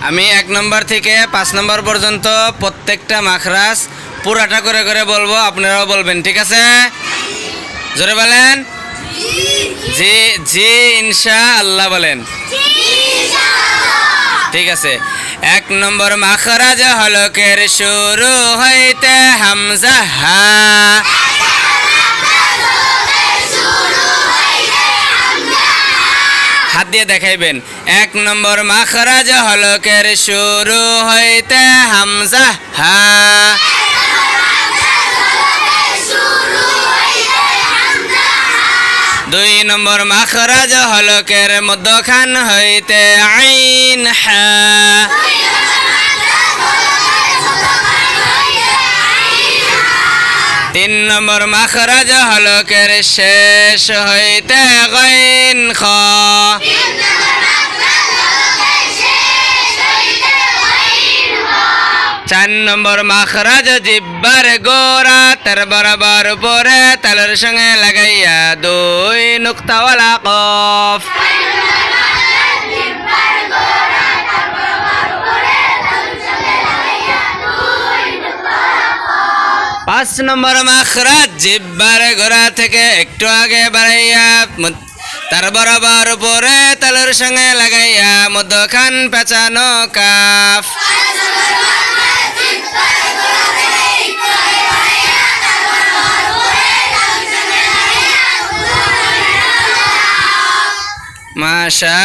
আমি এক নম্বর থেকে পাঁচ নম্বর পর্যন্ত প্রত্যেকটা মাখরাজ পুরাটা করে করে বলব, আপনারাও বলবেন, ঠিক আছে? জোরে বলেন? জি জি ইনশা আল্লাহ বলেন। ঠিক আছে। এক নম্বর মাখরাজ হলকের শুরু হইতে হামজা হা হাত দিয়ে দেখাইবেন। এক নম্বর মাখরাজ হলকের শুরু হইতে হামজা, হা। দুই নম্বর মাখরাজ হলকের মধ্যখান হইতে আইন, হা। তিন নম্বর মাখরাজ হলকের শেষ হইতে গৈন খ। চার নম্বর মাখরাজ জিব্বার গোরা তার বরাবর উপরে তালের সঙ্গে লাগাইয়া দুই নুক্তাওয়ালা কফ। পাঁচ নম্বর মাখরাজ জিব্বার গোড়া থেকে একটু আগে বাড়াইয়া তার বরাবর উপরে তালের সঙ্গে লাগাইয়া মধ্যখান পেঁচানো কাফ। মাশা